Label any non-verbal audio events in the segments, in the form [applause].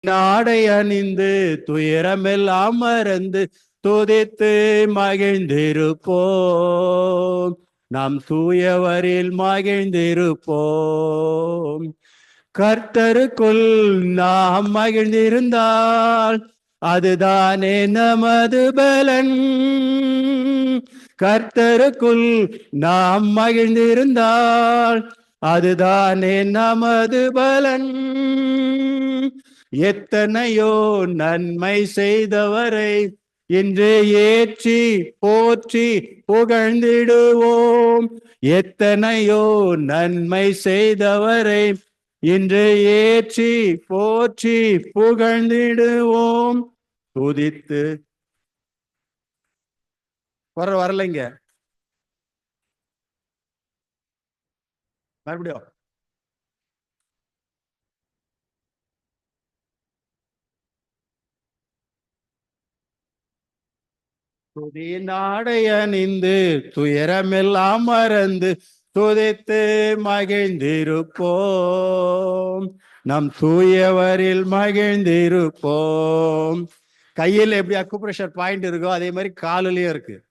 நாடை அணிந்து துயரமெல்லாம் மறந்து துதித்து மகிழ்ந்திருப்போம். நாம் தூயவரில் மகிழ்ந்திருப்போம். கர்த்தருக்குள் நாம் மகிழ்ந்திருந்தால் அதுதானே நமது பலன். கர்த்தருக்குள் நாம் மகிழ்ந்திருந்தால் அதுதானே நமது பலன். எத்தனையோ நன்மை செய்தவரை இன்று ஏற்றி போற்றி புகழ்ந்திடுவோம். எத்தனையோ நன்மை செய்தவரை இன்று ஏற்றி போற்றி புகழ்ந்திடுவோம். துதித்து. வர வரலைங்க. மறுபடியும். துதி நாடை அணிந்து துயரமெல்லாம் மறந்து துதித்து மகிழ்ந்திருப்போம். நம் தூயவரில் மகிழ்ந்திருப்போம். கையில் எப்படி அக்குப்ரெஷர் பாயிண்ட் இருக்கோ அதே மாதிரி காலிலையும் இருக்கு.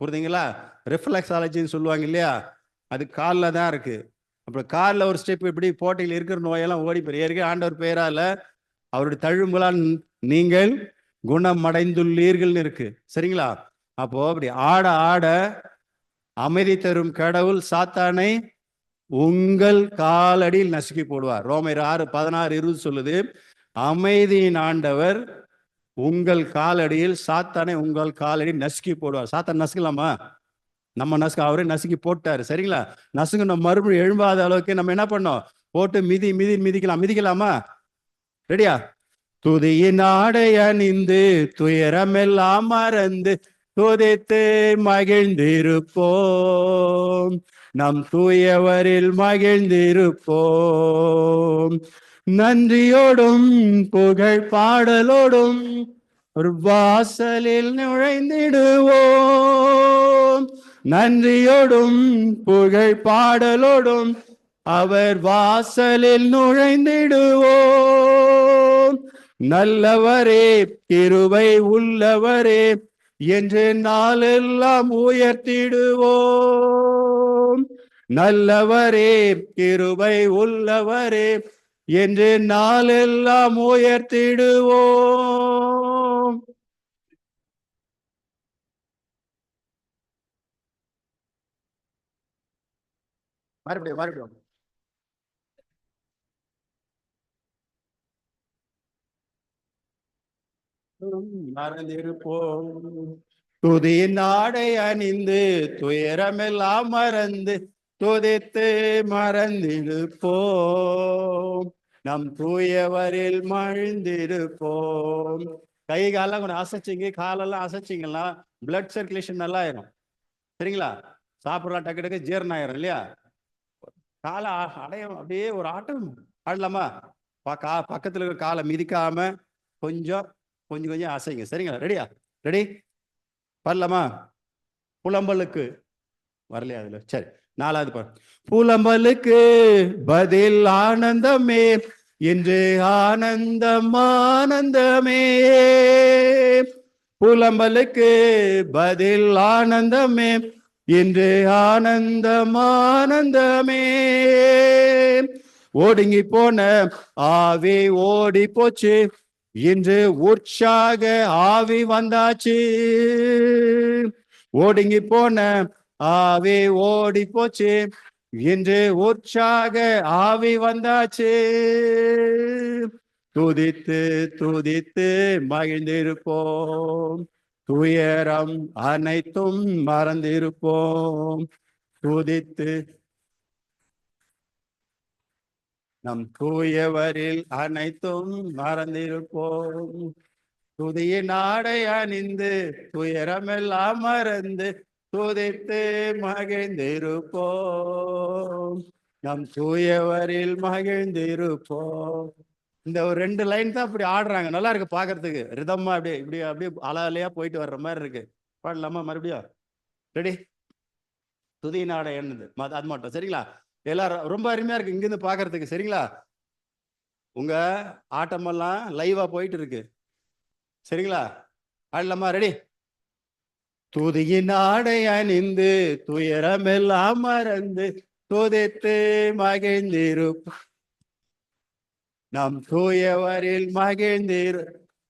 புரியுதுங்களா? ரிஃப்ளெக்ஸாலஜின்னு சொல்லுவாங்க இல்லையா? அது காலில் தான் இருக்கு. அப்புறம் காலில் ஒரு ஸ்டெப் இப்படி போட்டியில் இருக்கிற நோயெல்லாம் ஓடி போய் ஏற்கனவே ஆண்டவர் பெயரால அவருடைய தழும்புலால் நீங்கள் குணம் அடைந்துள்ளீர்கள்னு இருக்கு. சரிங்களா? அப்போ அப்படி ஆட ஆட அமைதி தரும் கடவுள் சாத்தானை உங்கள் காலடியில் நசுக்கி போடுவார். ரோமர் ஆறு பதினாறு இருபது சொல்லுது அமைதியின் ஆண்டவர் உங்கள் காலடியில் சாத்தானை உங்கள் காலடி நசுக்கி போடுவார். சாத்தான் நசுக்கலாமா? நம்ம நசுக்க அவரே நசுக்கி போட்டாரு. சரிங்களா? நசுங்க நம்ம மறுபடியும் எழும்பாத அளவுக்கு நம்ம என்ன பண்ணோம்? போட்டு மிதி மிதி மிதிக்கலாம். மிதிக்கலாமா? ரெடியா? துதியின் ஆடை அணிந்து துயரமெல்லாம் மறந்து துதித்து மகிழ்ந்திருப்போம். நம் தூயவரில் மகிழ்ந்திருப்போம். நன்றியோடும் புகழ் பாடலோடும் வாசலில் நுழைந்திடுவோம். நன்றியோடும் புகழ் பாடலோடும் அவர் வாசலில் நுழைந்திடுவோம். நல்லவரே கிருவை உள்ளவரே என்று நாளெல்லாம் உயர்த்திடுவோம். நல்லவரே கிருவை உள்ளவரே என்று நாளெல்லாம் உயர்த்திடுவோம். மறுபடியும் மறுபடியும். மறந்திருப்போம் துதியின் ஆடை அணிந்து துயரமெல்லாம் மறந்து துதித்து மறந்திருப்போம் நம் தூயவரில் மழ்ந்திருப்போம் கை காலெல்லாம் கொஞ்சம் அசைச்சிங்க காலெல்லாம் அசைச்சிங்கன்னா பிளட் சர்க்குலேஷன் நல்லா ஆயிரும். சரிங்களா? சாப்பிடலாம் டக்கு டக்கு ஜீரணம் ஆயிரும் இல்லையா? காலை அடையும் அப்படியே ஒரு ஆட்டம். ஆடலாமா? பக்கத்தில் கா பக்கத்துல இருக்க காலை மிதிக்காம கொஞ்சம் கொஞ்சம் கொஞ்சம் அசைங்க சரிங்களா? ரெடியா ரெடி வரலாமா? புலம்பலுக்கு. வரலையா அதுல? சரி. நாலாவது பாரு. புலம்பலுக்கு பதில் ஆனந்தமே என்று ஆனந்தம் ஆனந்தமே புலம்பலுக்கு பதில் ஆனந்தமே என்று ஆனந்தம் ஆனந்தமே ஓடுங்கி போன ஆவி ஓடி போச்சு இன்று உற்சாக ஆவி வந்தாச்சு. ஓடுங்கி போன ஆவி ஓடி போச்சு. இன்று உற்சாக ஆவி வந்தாச்சு. துதித்து துதித்து மகிழ்ந்திருப்போம். துயரம் அனைத்தும் மறந்திருப்போம். துதித்து நம் தூயவரில் அனைத்தும் மறந்திருப்போம். துதிய நாடை அணிந்து துயரமெல்லாம் மறந்து துதித்து மகிழ்ந்திருப்போம். நம் தூயவரில் மகிழ்ந்திருப்போம். இந்த ஒரு ரெண்டு லைன் தான் அப்படி ஆடுறாங்க. நல்லா இருக்கு பாக்குறதுக்கு. ரிதமா அப்படியே இப்படி அப்படியே அலாலையா போயிட்டு வர்ற மாதிரி இருக்கு. பாடலாமா மறுபடியும்? ரெடி துதி நாடை என்னது அது மட்டும். சரிங்களா? எல்லாரும் ரொம்ப அருமையா இருக்கு இங்கிருந்து பாக்குறதுக்கு சரிங்களா? உங்க ஆட்டமெல்லாம் லைவா போயிட்டு இருக்கு. சரிங்களா? ஆடலாமா? ரெடி துதியின் ஆடை அணிந்து துயரமெல்லாம் மறந்து துதித்து மகிழ்ந்திருப்ப நம் தூயவரில் மகிழ்ந்திரு.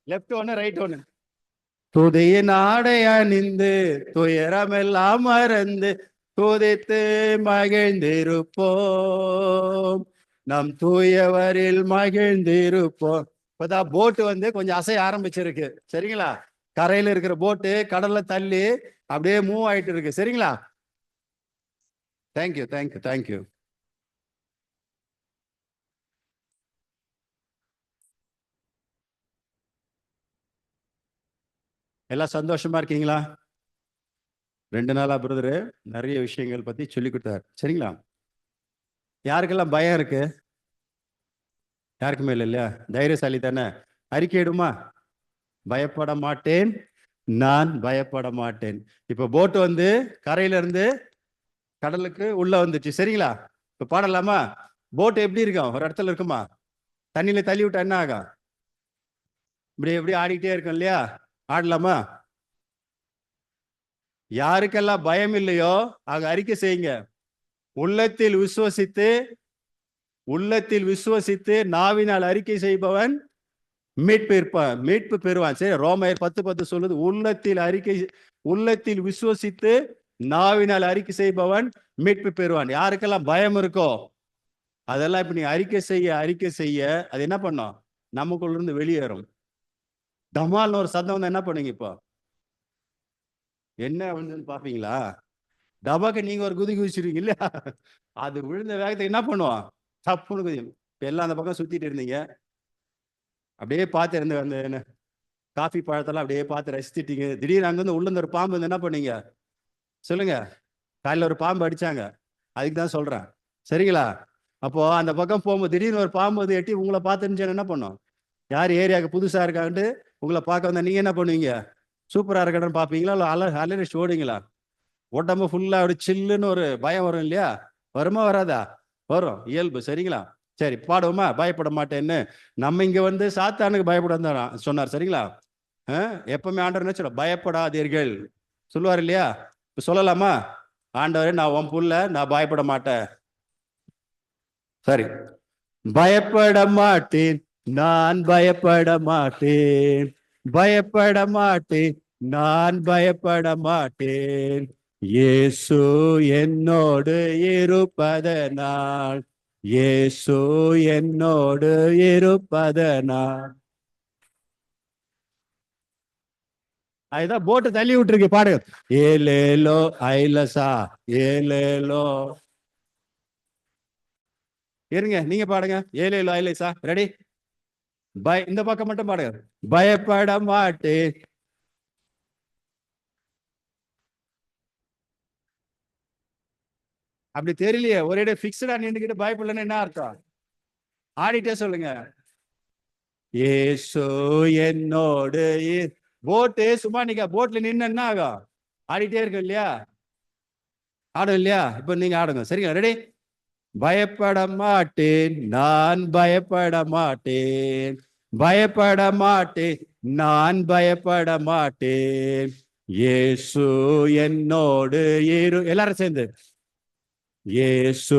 லெஃப்ட் ஒன்று ரைட் ஒன்று துதியின் ஆடை அணிந்து துயரமெல்லாம் மறந்து துதித்து மகிழ்ந்திருப்போம். நம் தூயவரில் மகிழ்ந்திருப்போம். இப்பதான் போட்டு வந்து கொஞ்சம் அசைய ஆரம்பிச்சிருக்கு. சரிங்களா? கரையில இருக்கிற போட்டு கடல்ல தள்ளி அப்படியே மூவ் ஆயிட்டு இருக்கு. சரிங்களா? தேங்க்யூ தேங்க்யூ தேங்க்யூ எல்லாம் சந்தோஷமா இருக்கீங்களா? ரெண்டு நாளாக பிரதரு நிறைய விஷயங்கள் பற்றி சொல்லி கொடுத்தாரு. சரிங்களா? யாருக்கெல்லாம் பயம் இருக்கு? யாருக்குமே இல்லை இல்லையா? தைரியசாலி தானே? அறிக்கையிடுமா பயப்பட மாட்டேன். நான் பயப்பட மாட்டேன். இப்போ போட்டு வந்து கரையிலேருந்து கடலுக்கு உள்ள வந்துச்சு. சரிங்களா? இப்போ பாடலாமா? போட்டு எப்படி இருக்கும்? ஒரு இடத்துல இருக்குமா? தண்ணியில தள்ளி விட்டா என்ன ஆகும்? இப்படி எப்படி ஆடிக்கிட்டே இருக்கும் இல்லையா? ஆடலாமா? யாருக்கெல்லாம் பயம் இல்லையோ அங்க அறிக்கை செய்யுங்க. உள்ளத்தில் விசுவசித்து உள்ளத்தில் விசுவசித்து நாவினால் அறிக்கை செய்பவன் மீட்பு இருப்பான் மீட்பு பெறுவான். சரி ரோமையர் பத்து பத்து சொல்லுது. உள்ளத்தில் அறிக்கை உள்ளத்தில் விசுவசித்து நாவினால் அறிக்கை செய்பவன் மீட்பு பெறுவான். யாருக்கெல்லாம் பயம் இருக்கோ அதெல்லாம் இப்ப நீ அறிக்கை செய்ய அறிக்கை செய்ய அது என்ன பண்ணும்? நமக்குள்ள இருந்து வெளியேறும். டமால்னு ஒரு சத்தம் வந்து என்ன பண்ணுங்க இப்போ? என்ன வந்ததுன்னு பார்ப்பீங்களா டபாக்கு நீங்க ஒரு குதி குதிச்சிருவீங்க இல்லையா? அது விழுந்த வேகத்தை என்ன பண்ணுவோம்? தப்புன்னு குதி இப்ப எல்லாம் அந்த பக்கம் சுத்திட்டு இருந்தீங்க. அப்படியே பார்த்து இருந்த அந்த என்ன காஃபி பழத்தெல்லாம் அப்படியே பார்த்து ரசித்துட்டீங்க திடீர்னு அங்கேருந்து உள்ள ஒரு பாம்பு வந்து என்ன பண்ணீங்க? சொல்லுங்க. காலையில் ஒரு பாம்பு அடிச்சாங்க. அதுக்கு தான் சொல்றேன். சரிங்களா? அப்போ அந்த பக்கம் போகும்போது திடீர்னு ஒரு பாம்பு வந்து எட்டி உங்களை பார்த்துன்னு என்ன பண்ணும்? யார் ஏரியாவுக்கு புதுசாக இருக்கான்ட்டு உங்களை பார்க்க வந்தா நீங்கள் என்ன பண்ணுவீங்க? சூப்பராக இருக்கணும்னு பார்ப்பீங்களா இல்லை அல அலரிச்சு ஓடுங்களா உடம்பு ஃபுல்லாக அப்படி சில்லுன்னு ஒரு பயம் வரும் இல்லையா? வருமா வராதா? வரும். இயல்பு. சரிங்களா? சரி பாடுவோமா? பயப்பட மாட்டேன்னு. நம்ம இங்கே வந்து சாத்தானுக்கு பயப்பட சொன்னார். சரிங்களா? எப்பவுமே ஆண்டவர் என்ன சொல்ல பயப்படாதீர்கள். சொல்லுவார் இல்லையா? இப்போ சொல்லலாமா? ஆண்டவரே நான் உன் புள்ள நான் பயப்பட மாட்டேன். சரி. பயப்பட மாட்டேன். நான் பயப்பட மாட்டேன். பயப்பட மாட்டேன் நான் பயப்பட மாட்டேன் இயேசு என்னோடு இருப்பதனால். இயேசு என்னோடு இருப்பதனால். அதுதான் போட்டு தள்ளி விட்டுருக்கு பாடு ஏலேலோ ஐலசா ஏலேலோ. இருங்க நீங்க பாடுங்க. ஏலேலோ ஐலசா ரெடி பய இந்த பக்கம் மட்டும் பாடுங்க. பயப்பட மாட்டேன் அப்படி தெரியலையே. ஒரே பிக்ஸ்டா நின்றுக்கிட்டு பயப்படலன்னு என்ன அர்த்தம்? ஆடிட்டே சொல்லுங்க. ஏசோ என்னோடு போட்டு சும்மா நீங்க போட்ல நின்று என்ன ஆகும்? ஆடிட்டே இருக்கும் இல்லையா? ஆடும் இல்லையா இப்ப நீங்க ஆடுங்க. சரிங்க ரெடி பயப்பட மாட்டேன் நான் பயப்பட மாட்டேன் பயப்பட மாட்டேன் நான் பயப்பட மாட்டேன் இயேசு என்னோடு இரு எல்லாரும் சேர்ந்து. இயேசு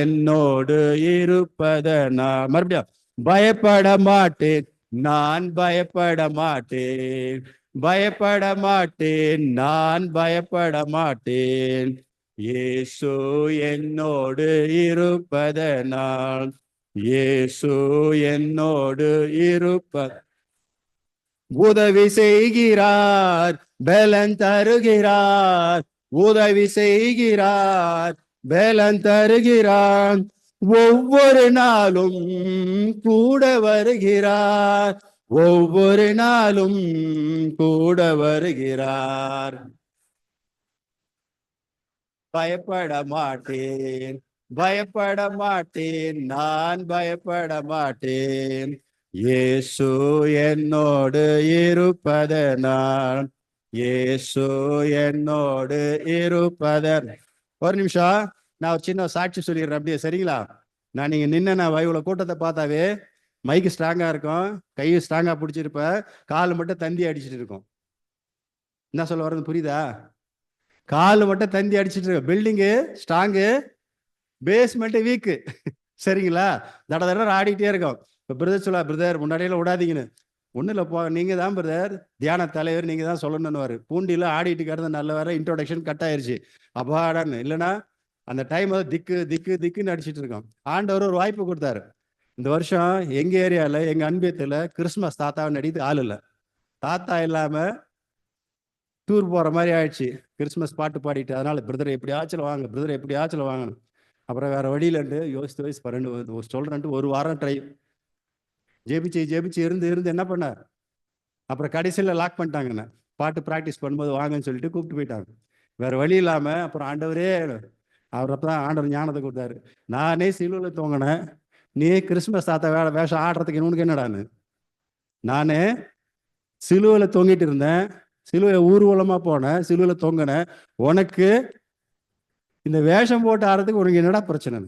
என்னோடு இருப்பதனா மறுபடியும் பயப்பட மாட்டேன் நான் பயப்பட மாட்டேன் பயப்பட மாட்டேன் நான் பயப்பட மாட்டேன் இயேசு என்னோடு இருப்பதனால் இயேசு என்னோடு இருப்ப உதவி செய்கிறார் பலன் தருகிறார் உதவி செய்கிறார் பலன் தருகிறார். ஒவ்வொரு நாளும் கூட வருகிறார் ஒவ்வொரு நாளும் கூட வருகிறார். பயப்பட மாட்டேன். பயப்பட மாட்டேன். நான் பயப்பட மாட்டேன். இயேசு என்னோடு இருப்பதனால். இயேசு என்னோடு இருப்பதன். ஒரு நிமிஷம். நான் ஒரு சின்ன சாட்சி சொல்லிடுறேன். அப்படியே சரிங்களா? நான் நீங்க நின்ன நான் இவ்வளவு கூட்டத்தை பார்த்தாவே மைக்கு ஸ்ட்ராங்கா இருக்கும். கையும் ஸ்ட்ராங்கா பிடிச்சிருப்ப கால் மட்டும் தந்தி அடிச்சிட்டு இருக்கும். என்ன சொல்ல வர்றது புரியுதா? கால் மட்டும் தந்தி அடிச்சிட்டு இருக்க. பில்டிங்கு ஸ்ட்ராங்கு பேஸ்மெண்ட்டு வீக்கு சரிங்களா? தட தட ஆடிக்கிட்டே இருக்கோம். இப்போ பிரதர் சொல்லா பிரதர் முன்னாடியெல்லாம் விடாதீங்கன்னு. ஒன்றும் இல்லை போ நீங்கள் தான் பிரதர் தியான தலைவர் நீங்கள் தான் சொல்லணும்னுவார். பூண்டியில் ஆடிட்டு கிடந்த நல்ல வேற இன்ட்ரோடக்ஷன் கட் ஆயிருச்சு. அப்பாடான்னு. இல்லைன்னா அந்த டைம் திக்கு திக்கு திக்குன்னு அடிச்சிட்டு இருக்கோம். ஆண்டவர் ஒரு வாய்ப்பு கொடுத்தாரு. இந்த வருஷம் எங்கள் ஏரியாவில் எங்கள் அன்பியத்தில் கிறிஸ்மஸ் தாத்தாவை நடித்து ஆள் இல்லை. தாத்தா இல்லாமல் டூர் போகிற மாதிரி ஆயிடுச்சு. கிறிஸ்மஸ் பாட்டு பாடிட்டு அதனால பிரதர் ஆச்சல வாங்க பிரதர் எப்படியாச்சும் வாங்கணும். அப்புறம் வேற வழியிலன்ட்டு யோசித்து யோசிச்சு பன்னெண்டு ஒரு சொல்கிறேன்ட்டு ஒரு வாரம் ட்ரை ஜெபிச்சு ஜெபிச்சு இருந்து இருந்து என்ன பண்ணார்? அப்புறம் கடைசியில் லாக் பண்ணிட்டாங்கண்ணே பாட்டு ப்ராக்டிஸ் பண்ணும்போது வாங்கன்னு சொல்லிட்டு கூப்பிட்டு போயிட்டாங்க. வேற வழி இல்லாமல் அப்புறம் ஆண்டவரே அவர் அப்போ தான் ஆண்டவர் ஞானத்தை கொடுத்தாரு. நானே சிலுவில் தூங்கினேன். நீ கிறிஸ்மஸ் தாத்தா வேலை வேஷம் ஆடுறதுக்கு இன்னொன்று என்னடான்னு? நான் சிலுவில் தொங்கிட்டு இருந்தேன். சிலுவையில் ஊர்வலமாக போனேன் சிலுவையில் தொங்கினேன் உனக்கு இந்த வேஷம் போட்டு ஆடுறதுக்கு உனக்கு என்னடா பிரச்சனை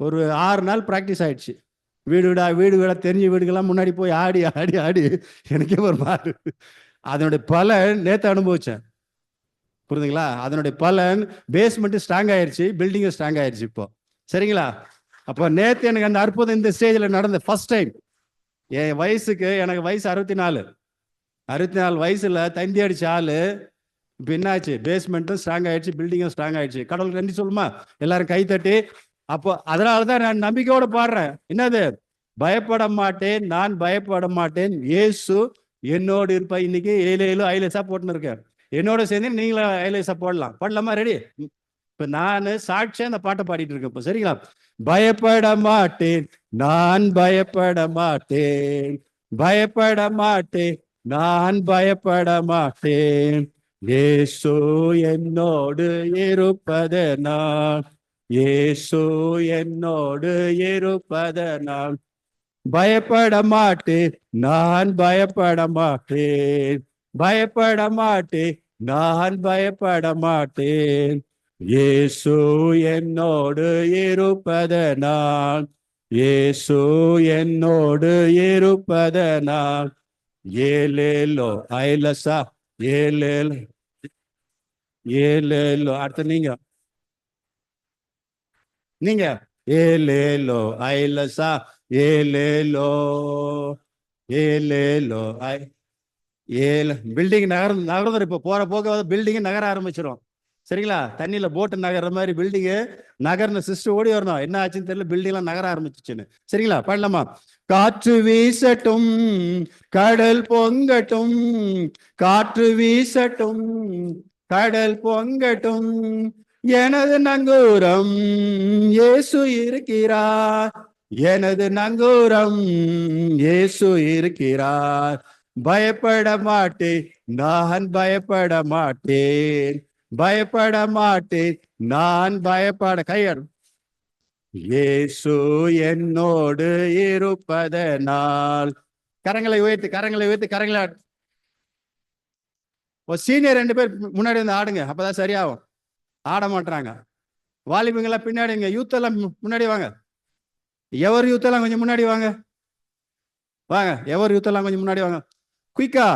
ஒரு ஆறு நாள் ப்ராக்டிஸ் ஆயிடுச்சு. வீடு வீடா வீடு வீடா தெரிஞ்ச வீடுகள்லாம் முன்னாடி போய் ஆடி ஆடி ஆடி எனக்கே ஒரு மாறு அதனுடைய பலன் நேற்று அனுபவிச்சேன். புரியுதுங்களா அதனுடைய பலன் பேஸ்மெண்ட்டு ஸ்ட்ராங் ஆயிடுச்சு பில்டிங்கும் ஸ்ட்ராங் ஆயிடுச்சு இப்போ. சரிங்களா? அப்போ நேற்று எனக்கு அந்த அற்புதம் இந்த ஸ்டேஜில் நடந்த ஃபர்ஸ்ட் டைம் என் வயசுக்கு எனக்கு வயசு அறுபத்தி நாலு. அறுபத்தி நாலு வயசுல தந்தி அடிச்ச ஆளு இப்போ என்னாச்சு? பேஸ்மெண்ட்டும் ஸ்ட்ராங் ஆயிடுச்சு பில்டிங்கும் ஸ்ட்ராங் ஆயிடுச்சு. கடவுளுக்கு நன்றி சொல்லுமா? எல்லாரும் கை தட்டி அப்போ அதனால தான் நான் நம்பிக்கையோட பாடுறேன். என்னது? பயப்பட மாட்டேன் நான் பயப்பட மாட்டேன். ஏசு என்னோடு இருப்பேன் இன்னைக்கு ஏழு ஏழு ஐலேசா போட்டுன்னு இருக்கேன் என்னோட சேர்ந்து நீங்களும் ஐலேசா போடலாம். பண்ணலாமா ரெடி இப்ப நான் சாட்சியா அந்த பாட்டை பாடிட்டு இருக்கேன் இப்போ. சரிங்களா? பயப்பட மாட்டேன் நான் பயப்பட மாட்டேன். பயப்பட மாட்டேன் நான் பயப்பட மாட்டேன். இயேசு என்னோடு இருப்பதனால். நான் என்னோடு இருப்பதனால். பயப்பட மாட்டேன். நான் பயப்பட மாட்டேன். பயப்பட மாட்டேன். நான் பயப்பட மாட்டேன். ஏசு என்னோடு இருப்பதனால். ஏசு என்னோடு இருப்பதனால். ஏலேலோ ஐலசா ஏலேலோ ஏலேலோ அடுத்து நீங்க. நீங்க. ஏலேலோ ஐலசா ஏலேலோ ஏலேலோ ஐ ஏல பில்டிங் நகர் நகர்ந்து இப்போ போற போக பில்டிங் நகர ஆரம்பிச்சிடும் சரிங்களா? தண்ணியில போட்டு நகர்ற மாதிரி பில்டிங்கு நகர்ன சிஸ்டம் ஓடி வரணும். என்ன ஆச்சுன்னு தெரியல பில்டிங்லாம் நகர ஆரம்பிச்சிச்சுன்னு. சரிங்களா? பண்ணலாமா? காற்று வீசட்டும் கடல் பொங்கட்டும் காற்று வீசட்டும் கடல் பொங்கட்டும். எனது நங்கூரம் இயேசு இருக்கிறார். எனது நங்கூரம் இயேசு இருக்கிறார். பயப்பட மாட்டேன் நான் பயப்பட மாட்டேன். பயப்பட மாட்டேன் நான் பயப்பட கையடும் இயேசு என்னோடு இருப்பதனால். கரங்களை உயர்த்து கரங்களை உயர்த்து கரங்களை ஒரு சீனியர் ரெண்டு பேர் முன்னாடி வந்து ஆடுங்க அப்பதான் சரியாகும். ஆட மாட்டாங்க வாலிபங்களா பின்னாடிங்க யூத் எல்லாம் முன்னாடி வாங்க. எவர் யூத் எல்லாம் கொஞ்சம் முன்னாடி வாங்க. வாங்க எவர் யூத் எல்லாம் கொஞ்சம் முன்னாடி வாங்க. குயிக்கா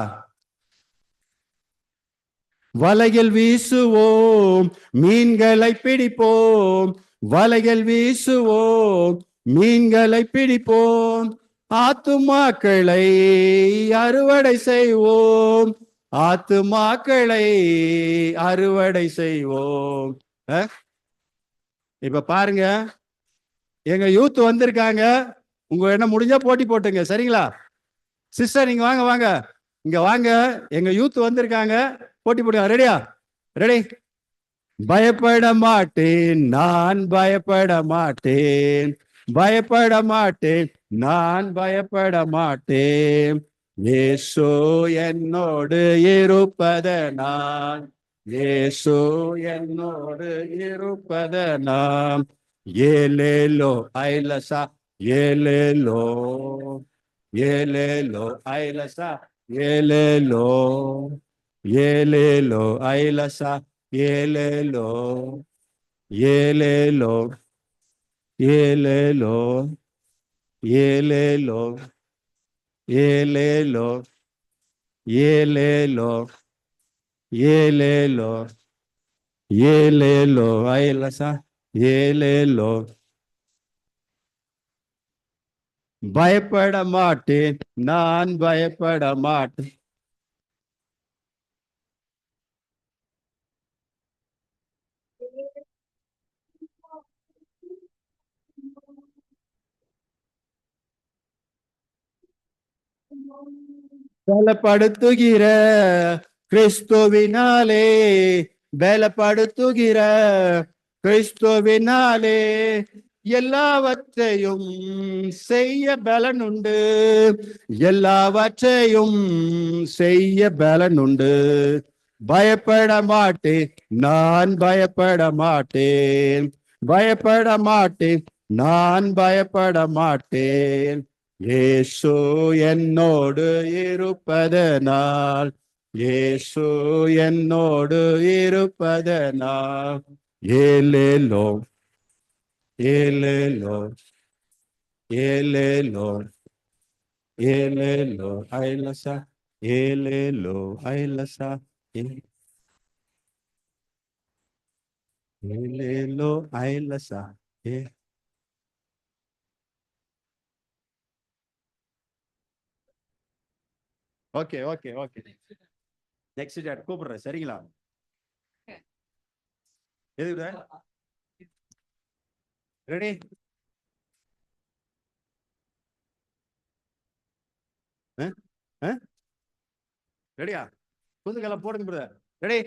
வலைகள் வீசுவோம் மீன்களை பிடிப்போம் வலைகள் வீசுவோம் மீன்களை பிடிப்போம் ஆத்துமாக்களை அறுவடை செய்வோம் ஆத்துமாக்களை அறுவடை செய்வோம். இப்ப பாருங்க. எங்க யூத் வந்திருக்காங்க. உங்க என்ன முடிஞ்சா போட்டி போட்டுங்க சரிங்களா? சிஸ்டர் நீங்க வாங்க வாங்க. இங்க வாங்க. எங்க யூத் வந்திருக்காங்க. போட்டி போட்டுங்க ரெடியா ரெடி பயப்பட மாட்டேன் நான் பயப்பட மாட்டேன். பயப்பட மாட்டேன் நான் பயப்பட மாட்டேன். ஏசோ என்னோடு இருப்பத நான் ஏசோ என்னோடு இருப்பத நாம் ஏலேலோ ஐலசா ஏலேலோ ஏலேலோ ஐலசா ஏலேலோ ஏலேலோ ஐலசா. Yelelo, yelelo, yelelo, yelelo, yelelo, yelelo, yelelo, yelelo, bailasa, yelelo. பயப்பட மாட்டேன் நான் பயப்பட மாட்டேன் பலப்படுத்துகிற கிறிஸ்துவினாலே பலப்படுத்துகிற கிறிஸ்துவினாலே எல்லாவற்றையும் செய்ய பலனுண்டு. எல்லாவற்றையும் செய்ய பலனுண்டு. பயப்பட மாட்டேன் நான் பயப்பட மாட்டேன். பயப்பட மாட்டேன் நான் பயப்பட மாட்டேன். இயேசு என்னோடு இருப்பதனால் இயேசு என்னோடு இருப்பதனால். ஏலேலோ ஏலேலோ ஏலேலோ ஏலேலோ ஐலசா ஏலேலோ ஐலசா ஏலேலோ ஐலசா ஏ. Okay okay okay. Next date கூப்பிடுறேன் சரிங்களா? எதுக்கு ரெடி ரெடியா புதுகலம் போடுங்க brother ready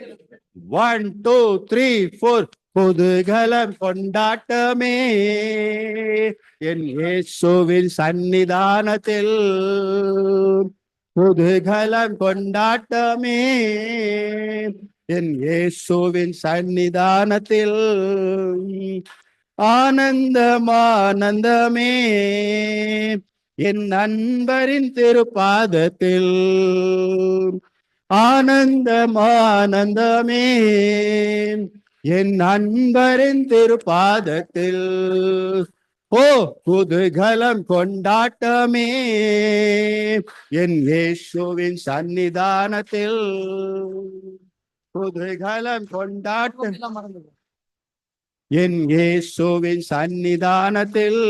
one two three four புதுகலம் கொண்டாட்டமே. என் இயேசுவின் சன்னிதானத்தில் புதுகலம் கொண்டாட்டமே. என் இயேசுவின் சன்னிதானத்தில் ஆனந்தமானந்தமே. என் நண்பரின் திருப்பாதத்தில் ஆனந்தமானந்தமே. என் நண்பரின் திருப்பாதத்தில் ஓ குதூகலம் கொண்டாட்டமே. என் இயேசுவின் சன்னிதானத்தில் குதூகலம் கொண்டாட்டம். என் இயேசுவின் சன்னிதானத்தில்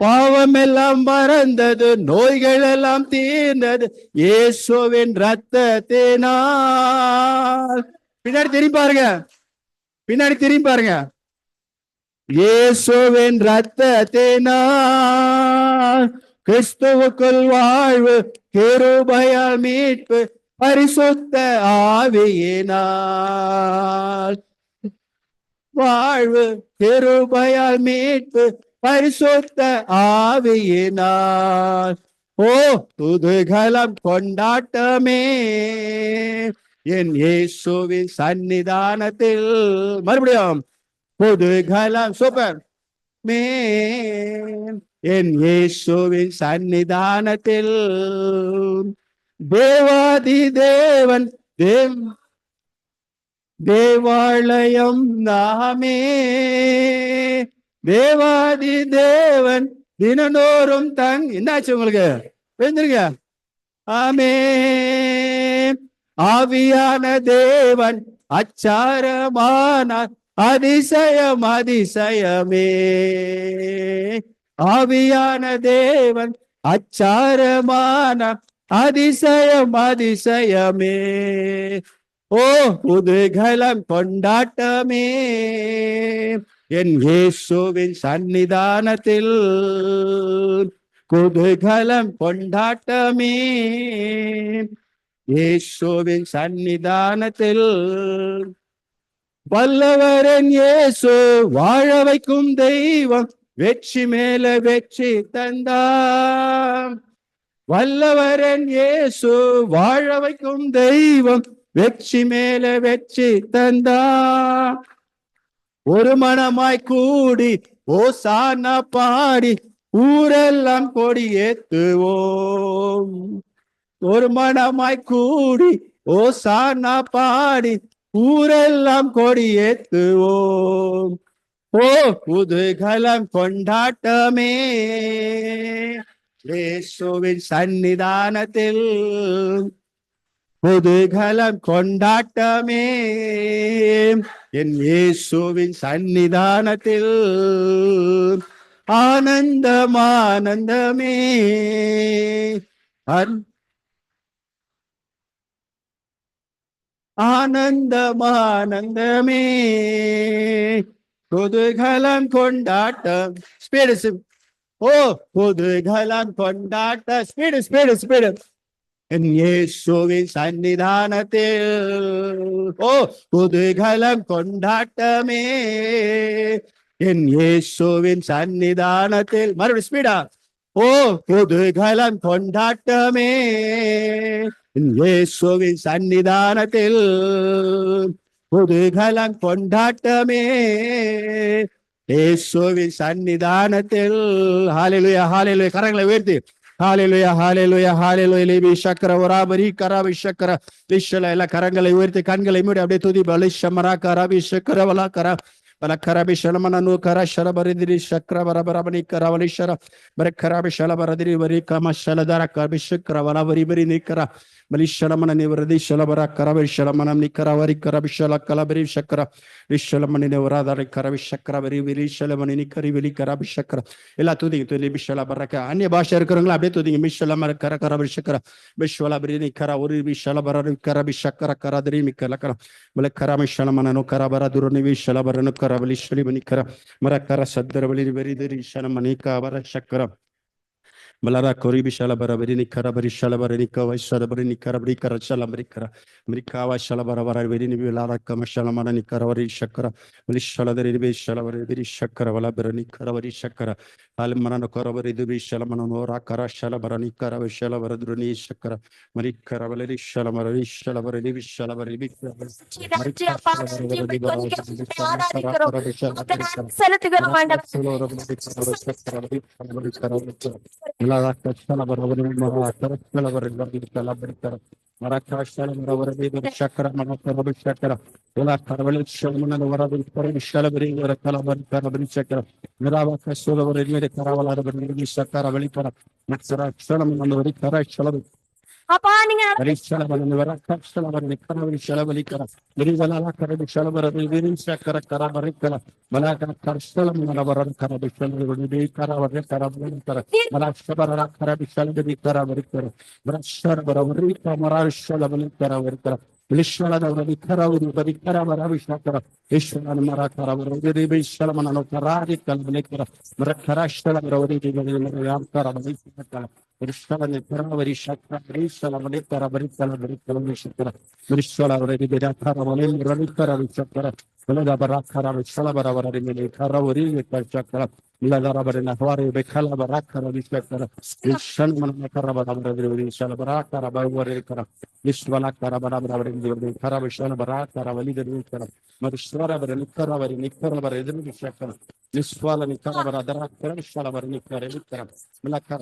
பாவமெல்லாம் மறந்தது நோய்கள் எல்லாம் தீர்ந்தது இயேசுவின் ரத்தத்தினால் பின்னாடி திரும்பி பாருங்க. பின்னாடி திரும்பி பாருங்க. இயேசுவின் ரத்தத்தினால் கிறிஸ்துவுக்குள் வாழ்வு கிருபய மீட்பு பரிசுத்த ஆவியினால். வாழ்வு கிருபயால் மீட்பு பரிசுத்த ஆவியினால். ஓ புதுகலம் கொண்டாட்டமே. என் இயேசுவின் சன்னிதானத்தில் மறுபடியும் புதுகலம் சூப்பர் மே என் இயேசுவின் சன்னிதானத்தில் தேவாதி தேவன் தேவ் தேவாலயம் நாமே. தேவாதி தேவன் தினந்தோறும் தங் என்னாச்சு உங்களுக்கு? எழுந்திருங்க. ஆமே. ஆவியான தேவன் அச்சாரமான அதிசயம் அதிசயமே. ஆவியான தேவன் அச்சாரமான அதிசயம் அதிசயமே. ஓ புதுகலம் கொண்டாட்டமே. என் இயேசுவின் சன்னிதானத்தில் குதூகலம் கொண்டாட்டமே. இயேசுவின் சன்னிதானத்தில் வல்லவரன் இயேசு வாழ வைக்கும் தெய்வம் வெற்றி மேல வெற்றி தந்தாம் வல்லவரன் இயேசு வாழ வைக்கும் தெய்வம் வெற்றி மேல வெற்றி தந்தா ஒரு மனமாய் கூடி ஓ ஓசான பாடி ஊரெல்லாம் கொடி ஏத்துவோம். ஒரு மனமாய் கூடி ஓ ஓசான பாடி ஊரெல்லாம் கொடியேத்துவோம் ஓ புதுகலம் கொண்டாட்டமே. இயேசுவின் சன்னிதானத்தில் புதுகலம் கொண்டாட்டமே. என் இயேசுவின் சன்னிதானத்தில் ஆனந்தம் ஆனந்தமே. அன்- ஆனந்தமானந்தமே. குதூகலம் கொண்டாட்டம். ஸ்பீடு ஓ குதூகலம் கொண்டாட்ட ஸ்பீடு ஸ்பீடு ஸ்பீடு என் இயேசுவின் சன்னிதானத்தில். ஓ குதூகலம் கொண்டாட்டமே. என் இயேசுவின் சன்னிதானத்தில். மறுபடியும் ஸ்பீடா ஓ குதூகலம் கொண்டாட்டமே. என் இயேசுவின் சன்னிதானத்தில் குதூகலம் கொண்டாட்டமே இயேசுவின் சன்னிதானத்தில் ஹalleluya ஹalleluya கரங்களை உயர்த்தி ஹalleluya ஹalleluya ஹalleluya லேபி சக்கர வராபரி கராபி சக்கர லிஷல எல்லா கரங்களை உயர்த்தி கண்களை மூடி அப்படியே துதி பலி ஷமரா கராபி சக்கர வலா கரா ಬಲ ಕರಬಿ ಶಲಮನನು ಕರ ಶಲ ಬರಿದಿರಿ ಶಕ್ರ ಬರ ಬರಬನಿ ಕರ ವಲಿಶರ ಬರ ಕರಬಿ ಶಲ ಬರದಿರಿ ವರಿ ಕಮ ಶಲದರ ಕಬಿ ಶಕ್ರ ವಲ ವರಿ ಬರಿ ನಿಕರ ಮಲಿಶಲಮನ ನಿವರದಿ ಶಲಬರ ಕರವಿ ಶಲಮನ ನಿಕರವರಿ ಕರವಿ ಶಲ ಕಲಬರಿ ಶಕರ ರಿಶಲಮನಿ ನಿವರಾದರಿ ಕರವಿ ಶಕರ ವರಿ ವಿರಿ ಶಲಮನಿ ನಿಕರಿ ವಿಲಿ ಕರವಿ ಶಕರ எல்லா தூதிங்க துதி மிஷல பரக்க அந்நிய பாஷை இருக்கிறவங்களா அப்படியே தூதிங்க மிஷல மர கர கர விஷக்கர மிஷல பிரிதி கர ஒரு விஷல பர கர விஷக்கர கர திரி மிக்கல கர மல கர மிஷல மனனு கர பர துரணி விஷல பரனு கர வலி மணி கர மர கர சத்தர வலி வெரி திரி மணி கர சக்கரம் Malara kori bishala bara bari nikara bari shala bari nikawa shala bari nikara bari kara shala bari kara. Bari kawa shala bara bara bari ni bilara kama shala mana nikara bari shakara. Bari shala dari bari shala bari bari shakara bala bari nikara bari shakara. అలమరణ కొరవరిదువి శలమనో రాకర శలమరణి కరవ శలవరదుని శకర మరి కరవలరి శలమరణి శలవరణి విశలవరి ఇలా మరకాశాలను వరవేద చక్ర మన ప్రభు చక్ర ఇలా కరవల శమనల వరదు పరిమిషాల బరిగి రకల వరకల బరి చక్ర నిరావకాశోల వరవేద కరవల బరి చక్ర వెళ్ళిపోర నక్షర క్షణం మన వరి కర క్షణం அப்பா நீங்க ಪರೀಕ್ಷಲ ಬರಲಿ ವರ ಕಕ್ಷಲ ಬರಲಿ ಕರ ವಿಶಲ ಬಲಿ ಕರ ಬಿರಿಗಲ ಕರ ವಿಶಲ ಬರಲಿ ವಿರಿಂಶ ಕರ Rissala paraveri şakra rissala mani paraveri kala mani kala şakra rissala reni beda paraveri rani kara şakra Kala da barak kara rissala baraveri mani kara veri kala şakra لغربنا نثواري بكلا براك ربي سبكتر لشن من مكر برابر درودي شل براك ربا وري كر لش بلاك كر برابر درودي كر بشن براك كر ولي درودي كر مرشوار بر نكر بر نكر بر درودي شكر لسوال نكر بر دراك كر شل بر نكر نكر ملك كر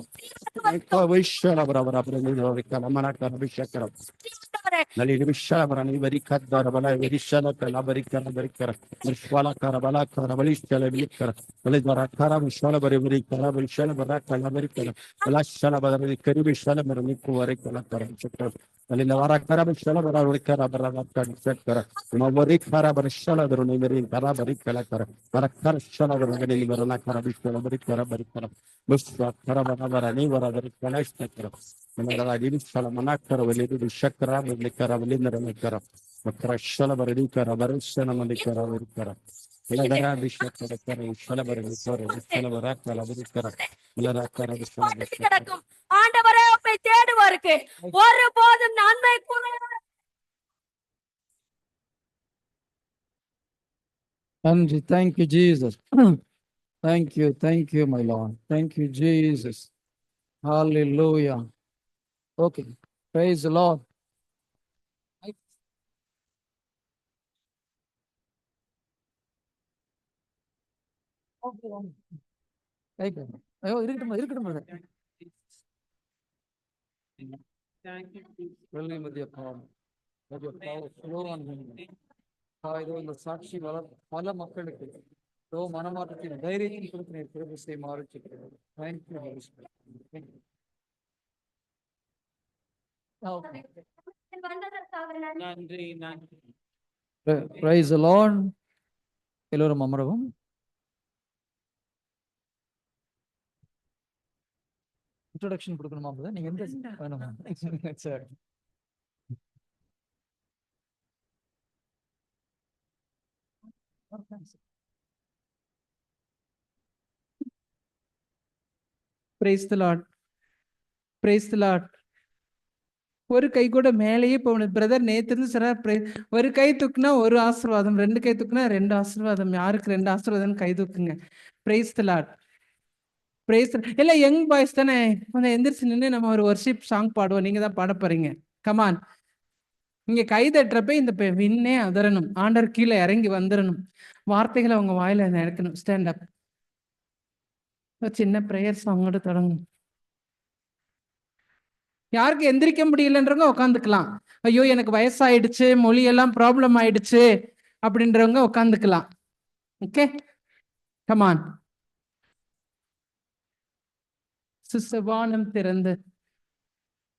نكر وشل برابر درودي كر ملك كر بشكر ನಲಿ ನಿಮಿಷಲ ಬರನಿ ಬರಿ ಕದ್ದಾರ ಬಲ ಬರಿಶಲ ಕಲ ಬರಿ ಕರ ಬರಿ ಕರ ನಿಶ್ವಾಲ ಕರ ಬಲ ಕರ ಬಲಿಷ್ಠಲ ಬಿಲಿ ಕರ ಬಲಿದರ ಕರ Karabu şala bari bari karabu şala bara kalabari kala. Bala şala bara bari karibu şala bara ni kuvari kala kara çekar. Ali navara karabu şala bara bari kara bara rat kara çekar. Ma bari kara bara şala bara ni bari kara bari kala kara. Bara kara şala bara ni bara la karabu şala bari kara bari kara. Musa kara bara bara ni bara bari kala çekar. Mana la din şala mana kara veli du şakra veli kara veli nara kara. Makara şala bara ni kara bara şala bara kara bari kara. கிடக்கும் ஆண்டவரே உண்மை தேடுவாருக்கு ஒருபோதும் நன்மை நன்றி thank you Jesus thank you thank you my lord thank you Jesus hallelujah okay praise lord ஐயோ இருக்கட்டும் இருக்கட்டும் வெள்ளி மதிய பாவம் மதிய பாவம். ஆ, இது இந்த சாட்சி வள பல மக்களுக்கு மனமாற்றத்தின் தைரியத்தை கொடுக்கிறேன். கிருபை மாறிச்சு தேங்க்யூ வந்ததற்காக நன்றி நன்றி. நன்றி பிரைஸ் லார்ட் எல்லோரும் அமரவும். இன்ட்ரோடக்ஷன் கொடுக்கணுமா நீங்க எந்த வேணுமா? [laughs] சரி. பிரைஸ் பிரைஸ் ஒரு கை கூட மேலேயே போகணும் பிரதர் நேத்து சார் ஒரு கை தூக்குனா ஒரு ஆசீர்வாதம் ரெண்டு கை தூக்குனா ரெண்டு ஆசீர்வாதம். யாருக்கு ரெண்டு ஆசீர்வாதம் கை தூக்குங்க? பிரைஸ் தி லார்ட் பிரைஸ் எல்லாம் யங் பாய்ஸ் தானே? கொஞ்சம் எந்திரிச்சு நின்று நம்ம ஒரு ஒர்ஷிப் சாங் பாடுவோம். நீங்கள் தான் பாட போறீங்க. கமான் இங்கே கை தட்டுறப்ப இந்த பெ- விண்ணே அதரணும் ஆண்டர் கீழே இறங்கி வந்துடணும் வார்த்தைகளை அவங்க வாயில் நடக்கணும் ஸ்டாண்ட் அப் ஒரு சின்ன ப்ரேயர் சாங்கோட தொடங்கும் யாருக்கு எந்திரிக்க முடியலன்றவங்க உட்காந்துக்கலாம் ஐயோ எனக்கு வயசாயிடுச்சு மொழியெல்லாம் ப்ராப்ளம் ஆயிடுச்சு அப்படின்றவங்க உட்காந்துக்கலாம் ஓகே கமான் சுசபானம் திறந்து